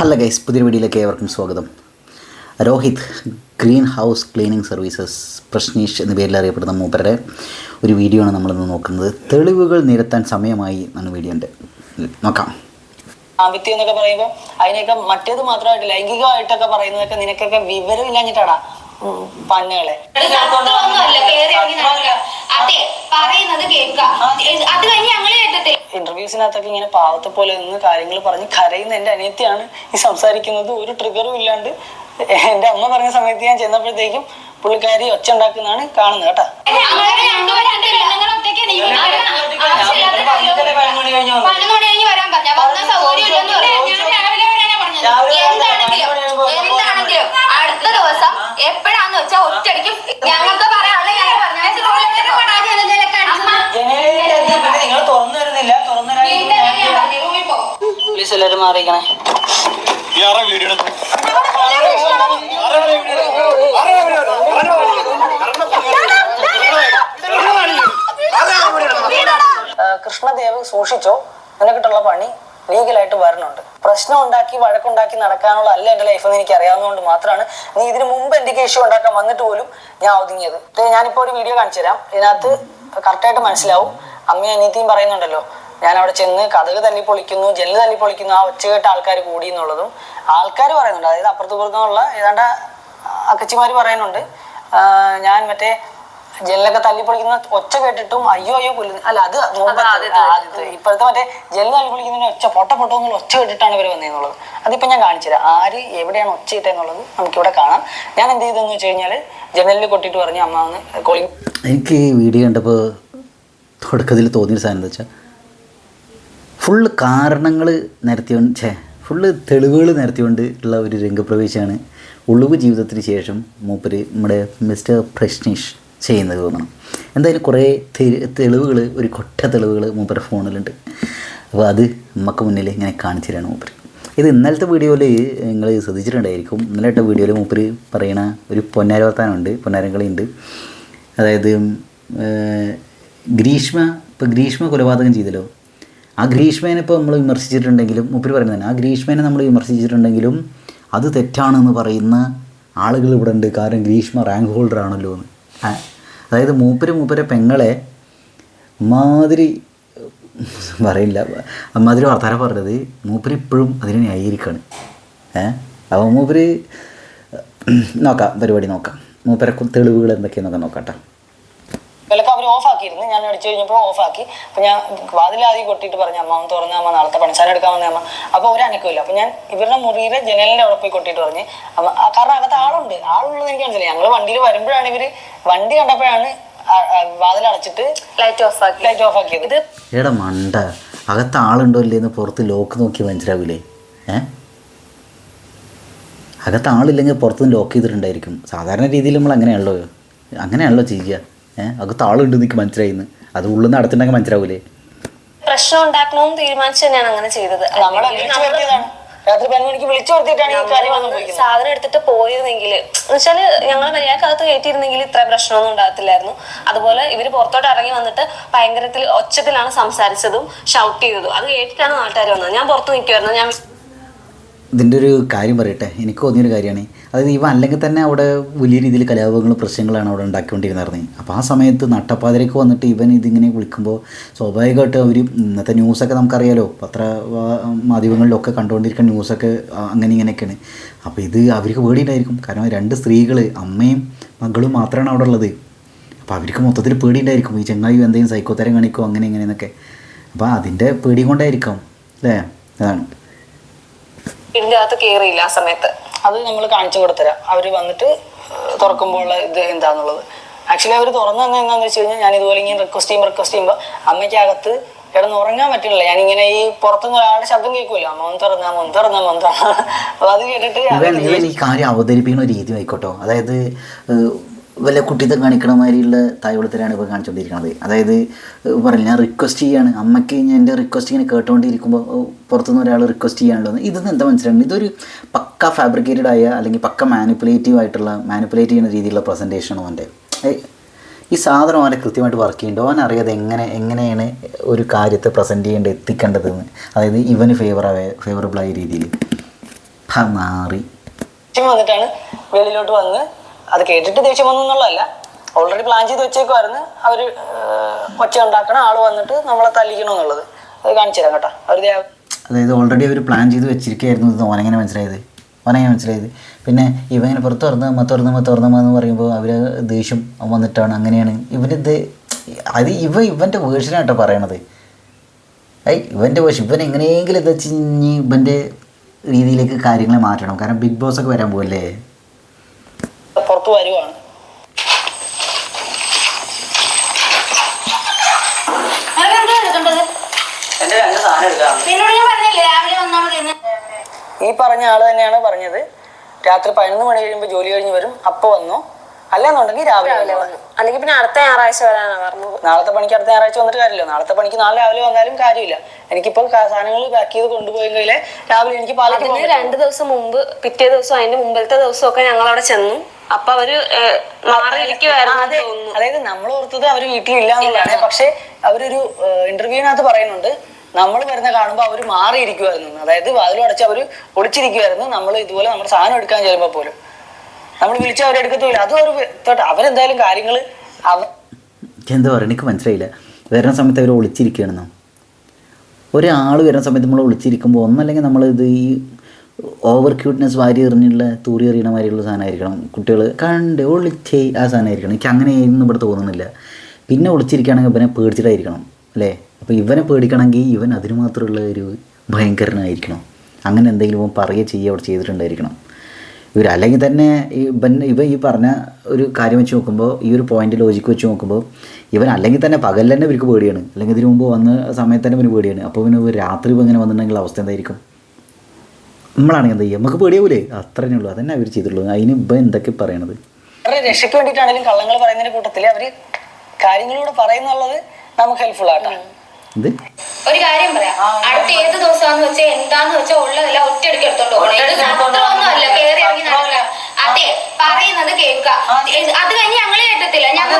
Hello guys പുതിയ വീഡിയോയിലേക്ക് ഏവർക്കും സ്വാഗതം. Rohit green house cleaning services പ്രശ്നീഷ് എന്ന പേരിൽ അറിയപ്പെടുന്ന മൂപ്പരുടെ ഒരു വീഡിയോ ആണ് നമ്മളിന്ന് നോക്കുന്നത്. തെളിവുകൾ നിരത്താൻ സമയമായി എന്നാണ് വീഡിയോ ഉണ്ട്. നോക്കാം. ആഭിത്യം എന്നൊക്കെ പറയുമ്പോ അതിനൊക്കെ മറ്റേത് മാത്രമായിട്ട് ലൈംഗികമായിട്ടൊക്കെ പറയുന്നതൊക്കെ നിനക്കൊക്കെ വിവരം ഇല്ലാഞ്ഞിട്ടാടാ? പന്നുകളെ. പറയുന്നത് കേൾക്കുക. അത് കഴിഞ്ഞ് ഞങ്ങളെ കേട്ടത്തില്ല? ഇന്റർവ്യൂസിനകത്തൊക്കെ ഇങ്ങനെ പാവത്തെ പോലെ നിന്ന് കാര്യങ്ങൾ പറഞ്ഞ് കരയുന്ന എന്റെ അനിയത്തിയാണ് ഈ സംസാരിക്കുന്നത് ഒരു ട്രിഗറും ഇല്ലാണ്ട് എന്റെ അമ്മ പറഞ്ഞ സമയത്ത് ഞാൻ ചെന്നപ്പോഴത്തേക്കും പുള്ളിക്കാരി ഒച്ച ഉണ്ടാക്കുന്നതാണ് കാണുന്നത് കേട്ടാ എന്താണെങ്കിലും അടുത്ത ദിവസം എപ്പോഴാന്ന് വെച്ചാൽ ഒറ്റയടിക്കും ഞങ്ങൾക്ക് പറയാനുള്ള ഞാൻ പറഞ്ഞു ജനലിൽ എത്തിയപ്പോഴേ നിങ്ങൾ പ്ലീസ് എല്ലാരും മാറിയിക്കണേ കൃഷ്ണദേവ് സൂക്ഷിച്ചോ? നിനക്കിട്ടുള്ള പണി ലീഗലായിട്ട് വരണുണ്ട്. പ്രശ്നം ഉണ്ടാക്കി വഴക്കുണ്ടാക്കി നടക്കാനുള്ള അല്ല എന്റെ ലൈഫ് എന്ന് എനിക്ക് അറിയാവുന്നതുകൊണ്ട് മാത്രമാണ് നീ ഇതിനു മുമ്പ് എനിക്ക് ഇഷ്യൂ ഉണ്ടാക്കാൻ വന്നിട്ട് പോലും ഞാൻ ഒതുങ്ങിയത്. ഞാനിപ്പോ ഒരു വീഡിയോ കാണിച്ചു തരാം ഇതിനകത്ത് കറക്റ്റായിട്ട് മനസ്സിലാവും. അമ്മയും അനിയത്തിയും പറയുന്നുണ്ടല്ലോ ഞാൻ അവിടെ ചെന്ന് കഥക് തല്ലി പൊളിക്കുന്നു ജെല്ല് തല്ലി പൊളിക്കുന്നു ആ ഒച്ച കേട്ട ആൾക്കാർ കൂടി എന്നുള്ളതും. ആൾക്കാർ പറയുന്നുണ്ട് അതായത് അപ്പുറത്ത് പുറത്തുനിന്നുള്ള ഏതാണ്ട് അക്കച്ചിമാർ പറയുന്നുണ്ട് ഞാൻ മറ്റേ ജെല്ലൊക്കെ തല്ലി പൊളിക്കുന്ന ഒച്ച കേട്ടിട്ടും അയ്യോ അയ്യോ കൊല്ലുന്നു അല്ല അത് ആദ്യത്തെ ഇപ്പോഴത്തെ മറ്റേ ജെല്ല് തല്ലി പൊളിക്കുന്നതിന് ഒച്ച പൊട്ട പൊട്ടോ എന്നുള്ള ഒച്ച കേട്ടിട്ടാണ് ഇവർ വന്നതെന്നുള്ളത് അതിപ്പോൾ ഞാൻ കാണിച്ചുതരാം ആര് എവിടെയാണ് ഒച്ച ഇട്ടെന്നുള്ളത് നമുക്കിവിടെ കാണാം. ഞാൻ എന്ത് ചെയ്തെന്ന് വെച്ച് കഴിഞ്ഞാൽ ജനലിൽ കൊട്ടിട്ട് പറഞ്ഞു അമ്മ ഒന്ന് കോളിംഗ് എനിക്ക് ഈ വീഡിയോ കണ്ടപ്പോൾ തുടക്കത്തിൽ തോന്നിയൊരു സാധനം എന്താ വെച്ചാൽ ഫുള്ള് കാരണങ്ങൾ നിരത്തിക്കൊണ്ട് ഛേ ഫുള്ള് തെളിവുകൾ നിരത്തിക്കൊണ്ട് ഉള്ള ഒരു രംഗപ്രവേശമാണ് ഒളിവ് ജീവിതത്തിന് ശേഷം മൂപ്പര് നമ്മുടെ മിസ്റ്റർ പ്രശ്നീഷ് ചെയ്യുന്നത് തോന്നണം. എന്തായാലും കുറേ തെളിവുകൾ ഒരു കൊട്ട തെളിവുകൾ മൂപ്പരുടെ ഫോണിലുണ്ട്. അപ്പോൾ അത് നമുക്ക് മുന്നിൽ ഇങ്ങനെ കാണിച്ചു തരാണ് മൂപ്പര്. ഇത് ഇന്നലത്തെ വീഡിയോയിൽ നിങ്ങൾ ശ്രദ്ധിച്ചിട്ടുണ്ടായിരിക്കും. ഇന്നലത്തെ വീഡിയോയിൽ മൂപ്പര് പറയണ ഒരു പൊന്നാര വർത്താനമുണ്ട് പൊന്നാരങ്കളിയുണ്ട്. അതായത് ഗ്രീഷ്മ ഇപ്പോൾ ഗ്രീഷ്മ കൊലപാതകം ചെയ്തല്ലോ. ആ ഗ്രീഷ്മേനെ ഇപ്പോൾ നമ്മൾ വിമർശിച്ചിട്ടുണ്ടെങ്കിലും മൂപ്പര് പറയുന്നത് തന്നെ ആ ഗ്രീഷ്മേനെ നമ്മൾ വിമർശിച്ചിട്ടുണ്ടെങ്കിലും അത് തെറ്റാണെന്ന് പറയുന്ന ആളുകൾ ഇവിടെ ഉണ്ട്. കാരണം ഗ്രീഷ്മ റാങ്ക് ഹോൾഡർ ആണല്ലോ എന്ന്. അതായത് മൂപ്പര് മൂപ്പരെ പെങ്ങളെ മാതിരി പറയില്ല. അമ്മാതിരി വർത്താനം പറഞ്ഞത് മൂപ്പര് ഇപ്പോഴും അതിനെ ന്യായീകരിക്കുകയാണ് ഏഹ് അപ്പോൾ മൂപ്പര് നോക്കാം പരിപാടി നോക്കാം. മൂപ്പരെ തെളിവുകൾ എന്തൊക്കെയാണെന്നൊക്കെ നോക്കാം കേട്ടോ. വിലക്ക് അവർ ഓഫ് ആക്കിയിരുന്നു ഞാൻ അടിച്ചു കഴിഞ്ഞപ്പോൾ ഓഫ് ആക്കി അപ്പൊ ഞാൻ വാതിലാദ്യം കൊട്ടിയിട്ട് പറഞ്ഞു അമ്മ ഒന്ന് തുറന്ന അമ്മ നാളത്തെ പണിസാര എടുക്കാൻ വന്ന അമ്മ. അപ്പൊ ഒരു അനക്കമില്ല. അപ്പൊ ഞാൻ ഇവരുടെ മുറിയിലെ ജനലിന്റെ അവിടെ പോയി കൊട്ടിയിട്ട് പറഞ്ഞു അമ്മ കാരണം അകത്ത് ആളുണ്ട്. ആളുള്ളത് എനിക്ക് മനസ്സിലായി. ഞങ്ങൾ വണ്ടിയിൽ വരുമ്പോഴാണ് ഇവർ വണ്ടി കണ്ടപ്പോഴാണ് അടച്ചിട്ട് ലൈറ്റ് ഓഫ് ആക്കി ലൈറ്റ് ഓഫ് ആക്കിയത്. ഇത് എടാ മണ്ട. അകത്ത് ആളുണ്ടോ ഇല്ലേന്ന് പുറത്ത് ലോക്ക് നോക്കി മനസ്സിലാവില്ലേ അകത്ത് ആളില്ലെങ്കിൽ പുറത്തുനിന്ന് ലോക്ക് ചെയ്തിട്ടുണ്ടായിരിക്കും. സാധാരണ രീതിയിൽ നമ്മൾ അങ്ങനെയാണല്ലോ അങ്ങനെയാണല്ലോ ചെയ്യുക. ഏ? അകത്ത് ആളുണ്ട് എനിക്ക് മനസ്സിലായിന്ന്. അത് ഉള്ളിൽ നിന്ന് അടുത്തുണ്ടെങ്കിൽ മനസ്സിലാവൂലേ? പ്രശ്നം ഉണ്ടാക്കണമെന്ന് തീരുമാനിച്ചു തന്നെയാണ് അങ്ങനെ ചെയ്തത്. നമ്മളെ വിളിച്ചു വരുത്തിയതാണ് രാത്രി പതിനൊന്ന് മണിക്ക് വിളിച്ചു വരുത്തിയിട്ടാണ് ഈ കാര്യം വന്നു സാധനം എടുത്തിട്ട് പോയിരുന്നെങ്കിൽ എന്നുവെച്ചാൽ ഞങ്ങൾ മര്യാദക്കകത്ത് കയറ്റിയിരുന്നെങ്കിൽ ഇത്ര പ്രശ്നമൊന്നും ഉണ്ടാകത്തില്ലായിരുന്നു. അതുപോലെ ഇവർ പുറത്തോട്ട് ഇറങ്ങി വന്നിട്ട് ഭയങ്കരത്തിൽ ഒച്ചത്തിലാണ് സംസാരിച്ചതും ഷൗട്ട് ചെയ്തതും. അത് കേട്ടിട്ടാണ് നാട്ടുകാർ വന്നത്. ഞാൻ പുറത്ത് നിൽക്കുമായിരുന്നു ഞാൻ ഇതിന്റെ ഒരു കാര്യം പറയട്ടെ. എനിക്ക് തോന്നിയൊരു കാര്യമാണ്. അതായത് ഇവ അല്ലെങ്കിൽ തന്നെ അവിടെ വലിയ രീതിയിൽ കലാപങ്ങളും പ്രശ്നങ്ങളാണ് അവിടെ ഉണ്ടാക്കിക്കൊണ്ടിരുന്നത് അപ്പോൾ ആ സമയത്ത് നട്ടപ്പാതിരക്ക് വന്നിട്ട് ഇവൻ ഇതിങ്ങനെ വിളിക്കുമ്പോൾ സ്വാഭാവികമായിട്ട് അവർ ഇന്നത്തെ ന്യൂസൊക്കെ നമുക്കറിയാലോ. പത്ര മാധ്യമങ്ങളിലൊക്കെ കണ്ടുകൊണ്ടിരിക്കുന്ന ന്യൂസൊക്കെ അങ്ങനെ ഇങ്ങനെയൊക്കെയാണ്. അപ്പോൾ ഇത് അവർക്ക് പേടിയുണ്ടായിരിക്കും. കാരണം രണ്ട് സ്ത്രീകൾ അമ്മയും മകളും മാത്രമാണ് അവിടെ ഉള്ളത്. അപ്പോൾ അവർക്ക് മൊത്തത്തിൽ പേടിയുണ്ടായിരിക്കും. ഈ ചെങ്ങായി എന്തെങ്കിലും സൈക്കോത്തരം കാണിക്കോ അങ്ങനെ ഇങ്ങനെയെന്നൊക്കെ അപ്പോൾ അതിന്റെ പേടി കൊണ്ടായിരിക്കാം. അല്ലേ? അതാണ്. വീടിന്റെ അകത്ത് കയറിയില്ല ആ സമയത്ത്. അത് നമ്മൾ കാണിച്ചു കൊടുത്തരാം. അവർ വന്നിട്ട് തുറക്കുമ്പോൾ ഉള്ള ഇത് എന്താന്നുള്ളത്. ആക്ച്വലി അവർ തുറന്നു തന്നെ എന്താന്ന് വെച്ച് കഴിഞ്ഞാൽ ഞാൻ ഇതുപോലെ ഇങ്ങനെ റിക്വസ്റ്റ് ചെയ്യുമ്പോൾ റിക്വസ്റ്റ് ചെയ്യുമ്പോൾ അമ്മയ്ക്ക് അകത്ത് കിടന്ന് ഉറങ്ങാൻ പറ്റുന്നില്ല ഞാനിങ്ങനെ ഈ പുറത്തുനിന്ന് ഒരാളുടെ ശബ്ദം കേൾക്കുമല്ലോ. അമ്മ ഒന്ന് തുറന്നാ ഒന്ന് തുറന്നാ ഒന്ന് തുറന്നാ. അപ്പൊ അത് കേട്ടിട്ട് ഈ കാര്യം അവതരിപ്പിക്കുന്ന രീതി ആയിക്കോട്ടോ. അതായത് വല്ല കുട്ടിത്തം കാണിക്കണ മാതിരിയുള്ള തായ്വളത്തിലാണ് ഇപ്പോൾ കാണിച്ചുകൊണ്ടിരിക്കുന്നത് അതായത് പറഞ്ഞു ഞാൻ റിക്വസ്റ്റ് ചെയ്യാണ്. അമ്മയ്ക്ക് ഞാൻ എന്റെ റിക്വസ്റ്റ് ഇങ്ങനെ കേട്ടുകൊണ്ടിരിക്കുമ്പോൾ പുറത്തുനിന്ന് ഒരാൾ റിക്വസ്റ്റ് ചെയ്യാനുള്ളത്. ഇതൊന്നും എന്താ മനസ്സിലാകുന്നത് ഇതൊരു പക്ക ഫാബ്രിക്കേറ്റഡ് ആയ അല്ലെങ്കിൽ പക്ക മാനിപ്പുലേറ്റീവ് ആയിട്ടുള്ള മാനിപ്പുലേറ്റ് ചെയ്യുന്ന രീതിയിലുള്ള പ്രസന്റേഷനാണ് അവന്റെ ഈ സാധനം അവനെ കൃത്യമായിട്ട് വർക്ക് ചെയ്യുന്നുണ്ടോ? അവൻ അറിയാതെ എങ്ങനെ എങ്ങനെയാണ് ഒരു കാര്യത്തെ പ്രസന്റ് ചെയ്യേണ്ടത് എത്തിക്കേണ്ടതെന്ന്? അതായത് ഇവന് ഫേവർ ഫേവറബിളായ രീതിയിൽ. മാറി. വെളിയിലോട്ട് വന്ന് അത് കേട്ടിട്ട് ദേഷ്യം വന്നു എന്നുള്ളതല്ല. ഓൾറെഡി പ്ലാൻ ചെയ്ത് വെച്ചേക്കുമായിരുന്നു അവർ ഒച്ച ഉണ്ടാക്കണ ആൾ വന്നിട്ട് നമ്മളെ തല്ലിക്കണം എന്നുള്ളത്. അത് കാണിച്ചു തരാം കേട്ടോ. അവർ അതായത് ഓൾറെഡി അവർ പ്ലാൻ ചെയ്ത് വെച്ചിരിക്കുകയായിരുന്നു ഇത് ഓനെങ്ങനെ മനസ്സിലായത്? ഓനെങ്ങനെ മനസ്സിലായത്? പിന്നെ ഇവനെ പുറത്ത് തുറന്നമ്മ മ തുറന്ന് എന്ന് പറയുമ്പോൾ അവർ ദേഷ്യം വന്നിട്ടാണ്. അങ്ങനെയാണ്. ഇവനിത് അത് ഇവ ഇവന്റെ വേർഷനാട്ടോ പറയണത്. ഐ ഇവന്റെ വേർഷൻ ഇവൻ എങ്ങനെയെങ്കിലും ഇത് വെച്ച് ഇനി ഇവന്റെ രീതിയിലേക്ക് കാര്യങ്ങളെ മാറ്റണം. കാരണം ബിഗ് ബോസ് ഒക്കെ വരാൻ പോകല്ലേ മതി വരുവാണ് ഈ പറഞ്ഞ ആൾ തന്നെയാണ് പറഞ്ഞത്. രാത്രി പതിനൊന്ന് മണി കഴിയുമ്പോൾ ജോലി കഴിഞ്ഞ് വരും. അപ്പൊ വന്നു. അല്ലെന്നുണ്ടെങ്കിൽ രാവിലെ വന്നു. അല്ലെങ്കിൽ പിന്നെ അടുത്ത ഞായറാഴ്ച വരാനാ പറഞ്ഞത്. നാളത്തെ പണിക്ക് അടുത്ത ഞായറാഴ്ച വന്നിട്ട് കാര്യമില്ല. നാളത്തെ പണിക്ക് നാളെ രാവിലെ വന്നാലും കാര്യമില്ല. എനിക്കിപ്പോൾ സാധനങ്ങൾ പാക്ക് ചെയ്ത് കൊണ്ടുപോയെങ്കിലേ രാവിലെ എനിക്ക് പാലക്ക് രണ്ടു ദിവസം മുമ്പ് പിറ്റേ ദിവസം അതിന്റെ മുമ്പത്തെ ദിവസം ഒക്കെ ഞങ്ങൾ അവിടെ ചെന്നു. അപ്പൊ അവർ മാറിയിരിക്കുവായിരുന്നു അതായത് നമ്മൾ ഓർത്തത് അവർ വീട്ടിലില്ല എന്നുള്ളതാണ് പക്ഷെ അവരൊരു ഇന്റർവ്യൂവിനകത്ത് പറയുന്നുണ്ട് നമ്മൾ വരുന്ന കാണുമ്പോൾ അവർ മാറിയിരിക്കുമായിരുന്നു അതായത് വാതിലും അടച്ച് അവർ ഒളിച്ചിരിക്കുമായിരുന്നു നമ്മൾ ഇതുപോലെ നമ്മുടെ സാധനം എടുക്കാൻ ചെല്ലുമ്പോൾ പോലും. നമ്മൾ വിളിച്ചാൽ അവരെടുക്കത്തില്ല അതും അവർ തോട്ടെ അവരെന്തായാലും കാര്യങ്ങൾ എന്താ പറയുക? എനിക്ക് മനസ്സിലായില്ല. വരുന്ന സമയത്ത് അവർ ഒളിച്ചിരിക്കുകയാണെന്നോ? ഒരാൾ വരുന്ന സമയത്ത് നമ്മൾ ഒളിച്ചിരിക്കുമ്പോൾ ഒന്നല്ലെങ്കിൽ നമ്മളിത് ഈ ഓവർ ക്യൂട്ട്നെസ് വാരി എറിഞ്ഞുള്ള തൂറി എറിയണ മാതിരിയുള്ള സാധനമായിരിക്കണം. കുട്ടികൾ കണ്ട് ഒളിച്ചേ ആ സാധനമായിരിക്കണം. എനിക്ക് അങ്ങനെ ഒന്നും ഇവിടെ തോന്നുന്നില്ല. പിന്നെ ഒളിച്ചിരിക്കുകയാണെങ്കിൽ ഇവനെ പേടിച്ചിട്ടായിരിക്കണം അല്ലേ? അപ്പോൾ ഇവനെ പേടിക്കണമെങ്കിൽ ഇവൻ അതിന് മാത്രമുള്ള ഒരു ഭയങ്കരനായിരിക്കണം. അങ്ങനെ എന്തെങ്കിലും പറയുക ചെയ്യുക അവിടെ ചെയ്തിട്ടുണ്ടായിരിക്കണം. ഇവർ അല്ലെങ്കിൽ തന്നെ ഈ ഇവൻ ഇവ ഈ പറഞ്ഞ ഒരു കാര്യം വെച്ച് നോക്കുമ്പോൾ ഈ ഒരു പോയിന്റ് ലോജിക്ക് വെച്ച് നോക്കുമ്പോൾ ഇവൻ അല്ലെങ്കിൽ തന്നെ പകൽ തന്നെ ഇവർക്ക് പേടിയാണ്. അല്ലെങ്കിൽ ഇതിനു മുമ്പ് വന്ന സമയത്ത് തന്നെ ഇവന് പേടിയാണ്. അപ്പോൾ ഇവന് ഒരു രാത്രി ഇപ്പോൾ ഇങ്ങനെ വന്നിട്ടുണ്ടെങ്കിൽ അവസ്ഥ എന്തായിരിക്കും? നമ്മളാണെങ്കിൽ എന്താ ചെയ്യുക നമുക്ക് പേടിയാവൂലേ? അത്രേ ഉള്ളൂ. അതന്നെ അവർ ചെയ്തിട്ടുള്ളൂ അതിന് ഇപ്പം എന്തൊക്കെ പറയണത്? രക്ഷയ്ക്ക് വേണ്ടിയിട്ടാണെങ്കിലും കള്ളങ്ങൾ പറയുന്നതിന്റെ കൂട്ടത്തിൽ അവർ കാര്യങ്ങളോട് പറയുന്നുള്ളത് നമുക്ക് ഹെൽപ്ഫുൾ ആട്ടോ ഒരു കാര്യം പറയാം. അടുത്ത ഏത് ദിവസം വെച്ചാൽ എന്താന്ന് വെച്ചാൽ ഉള്ളതെല്ലാം ഒറ്റയടിക്ക് എടുത്തോണ്ട് പോകണം ഇത് സത്രമൊന്നും അല്ല കേറി ഇറങ്ങി നടക്കുക അതെ പറയുന്നത് കേൾക്കുക അത് കഴിഞ്ഞ് ഞങ്ങൾ കേട്ടത്തില്ല ഞങ്ങൾക്ക് ഞങ്ങൾക്ക് പാതിരാത്രി സ്ത്രീകളെ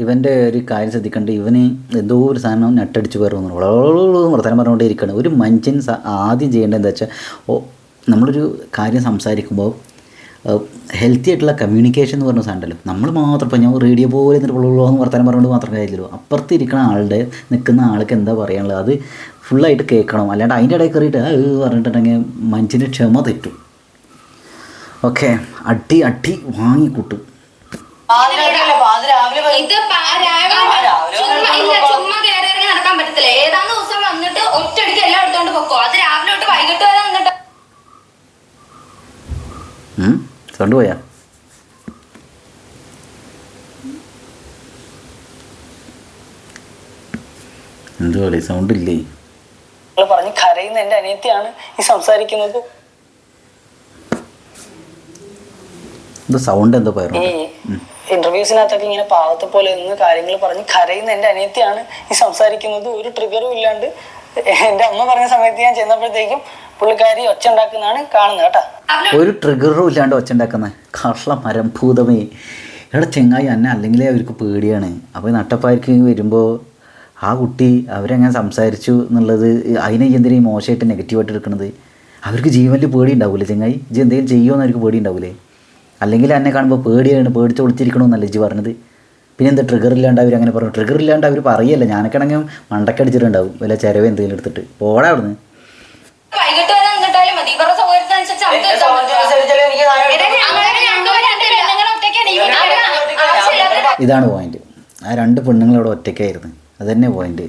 ഇവന്റെ ഒരു കാര്യം ശ്രദ്ധിക്കേണ്ട. ഇവന് എന്തോ ഒരു സാധനം നെട്ടടിച്ച് വേറെ വന്നു. വളർന്നു വർത്തമാനം പറഞ്ഞുകൊണ്ടേ ഇരിക്കുകയാണ് ഒരു മനുഷ്യൻ സ- ആദ്യം ചെയ്യേണ്ടത് എന്താ വെച്ചാൽ ഓ നമ്മളൊരു കാര്യം സംസാരിക്കുമ്പോൾ ഹെൽത്തി ആയിട്ടുള്ള കമ്മ്യൂണിക്കേഷൻ എന്ന് പറഞ്ഞ സാധനമല്ലോ നമ്മൾ മാത്രം ഇപ്പോൾ ഞാൻ റേഡിയോ പോലെ എന്നിട്ട് എന്ന് വർത്തമാനം പറഞ്ഞുകൊണ്ട് മാത്രം കാര്യമില്ലല്ലോ അപ്പുറത്ത് ഇരിക്കുന്ന ആളുടെ നിൽക്കുന്ന ആൾക്ക് എന്താ പറയാനുള്ളത്? അത് ഫുള്ളായിട്ട് കേൾക്കണം. അല്ലാണ്ട് അതിന്റെ ഇടയിൽ കയറിയിട്ട് ആ ഏ പറഞ്ഞിട്ടുണ്ടെങ്കിൽ മനുഷ്യന്റെ ക്ഷമ തെറ്റും. ഓക്കെ. അടി അടി വാങ്ങിക്കൂട്ടും. ഇത് ചുമ്മാ കയറി ഇറങ്ങി നടക്കാൻ പറ്റത്തില്ല. ഏതാന്ന് ദിവസം വന്നിട്ട് ഒറ്റയടിക്ക് എല്ലാം എടുത്തോണ്ട് പൊക്കോ. അത് രാവിലെ തൊട്ട് വൈകിട്ട് വരെ വന്നിട്ട് സൗണ്ട് പോയാ? എന്തുപോലെ സൗണ്ട് ഇല്ലേ? പറഞ്ഞ് കരയുന്ന എന്റെ അനിയത്തിയാണ് ഈ സംസാരിക്കുന്നത്. സൗണ്ട് എന്താ പറയുന്നത് ഇന്റർവ്യൂസിനകത്തൊക്കെ ഇങ്ങനെ പാവത്തെ പോലെ നിന്ന് കാര്യങ്ങൾ പറഞ്ഞ് കരയുന്ന എന്റെ അനിയത്തിയാണ് ഈ സംസാരിക്കുന്നത്. ഒരു ട്രിഗറും ഇല്ലാണ്ട് എന്റെ അമ്മ പറഞ്ഞ സമയത്ത് ഞാൻ ചെന്നപ്പോഴത്തേക്കും പുള്ളിക്കാരി ഒച്ച ഉണ്ടാക്കുന്നതാണ് കാണുന്നത് കേട്ടാ. ഒരു ട്രിഗറും ഇല്ലാണ്ട് ഒച്ചുണ്ടാക്കുന്ന കള്ള മരം ഭൂതമേ. ഇവിടെ ചെങ്ങായി എന്നെ അല്ലെങ്കിൽ അവർക്ക് പേടിയാണ്. അപ്പോൾ നട്ടപ്പാർക്ക് വരുമ്പോൾ ആ കുട്ടി അവരെങ്ങനെ സംസാരിച്ചു എന്നുള്ളത് അതിനെ എന്തിനാ മോശമായിട്ട് നെഗറ്റീവായിട്ട് എടുക്കുന്നത് അവർക്ക് ജീവനിൽ പേടി ഉണ്ടാവില്ലേ ചെങ്ങായി? എന്തെങ്കിലും ചെയ്യുമെന്ന് അവർക്ക് പേടി ഉണ്ടാവില്ലേ അല്ലെങ്കിൽ എന്നെ കാണുമ്പോൾ പേടിയാണ് പേടിച്ച് ഒളിച്ചിരിക്കണമെന്നല്ലേ ഇജ്ജ് പറഞ്ഞത്. പിന്നെ എന്താ ട്രിഗർ ഇല്ലാണ്ട് അവർ അങ്ങനെ പറഞ്ഞു. ട്രിഗർ ഇല്ലാണ്ട് അവർ പറയല്ല. ഞാനൊക്കെ ആണെങ്കിൽ മണ്ടക്കടിച്ചിട്ടുണ്ടാവും വല്ല ചിരവ് എന്തെങ്കിലും എടുത്തിട്ട്. പോടാ അവിടുന്ന്. ഇതാണ് പോയിന്റ് ആ രണ്ട് പെണ്ണുങ്ങളവിടെ ഒറ്റയ്ക്കായിരുന്നു. അത് തന്നെ പോയിന്റ്